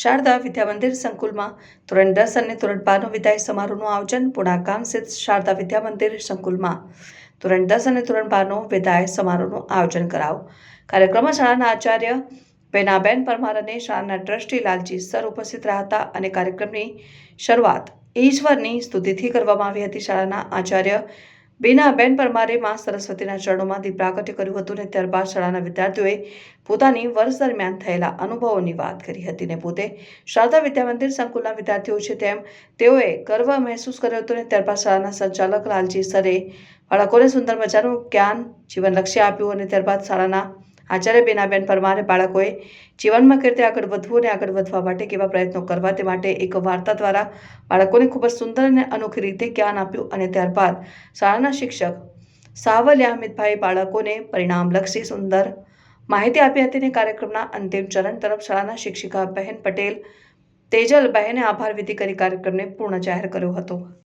શારદા વિદ્યામંદિર સંકુલમાં. ધોરણ દસ અને ધોરણ બારનો વિદાય સમારોહનું આયોજન પુણા ગામ સ્થિત શારદા વિદ્યામંદિર સંકુલમાં. ધોરણ દસ અને ધોરણ બારનો વિદાય સમારોહનું આયોજન કરાવો. કાર્યક્રમમાં શાળાના આચાર્ય બેનાબેન પરમાર અને શાળાના ટ્રસ્ટી લાલજી સર ઉપસ્થિત રહ્યા હતા અને કાર્યક્રમની શરૂઆત ઈશ્વરની સ્તુતિથી કરવામાં આવી હતી. શાળાના આચાર્ય બીનાબેન પરમારે માં સરસ્વતીના ચરણોમાં દીપ પ્રાગટ્ય કર્યું હતું અને ત્યારબાદ શાળાના વિદ્યાર્થીઓએ પોતાની વર્ષ દરમિયાન થયેલા અનુભવોની વાત કરી હતી ને પોતે શારદા વિદ્યામંદિર સંકુલના વિદ્યાર્થીઓ છે તેમ તેઓએ ગર્વ મહેસૂસ કર્યો હતો અને ત્યારબાદ શાળાના સંચાલક લાલજી સરે બાળકોને સુંદર મજાનું જ્ઞાન જીવન લક્ષ્ય આપ્યું અને ત્યારબાદ શાળાના આચાર્ય બેનાબેન પરમારે બાળકોએ જીવનમાં રીતે આગળ વધવું અને આગળ વધવા માટે કેવા પ્રયત્નો કરવા તે માટે એક વાર્તા દ્વારા બાળકોને ખૂબ જ સુંદર અને અનોખી રીતે જ્ઞાન આપ્યું અને ત્યારબાદ શાળાના શિક્ષક સાવલિયા અમિતભાઈ બાળકોને પરિણામલક્ષી સુંદર માહિતી આપી હતી અને કાર્યક્રમના અંતિમ ચરણ તરફ શાળાના શિક્ષિકા બહેન પટેલ તેજલ બહેને આભાર વિધિ કરી કાર્યક્રમને પૂર્ણ જાહેર કર્યો હતો.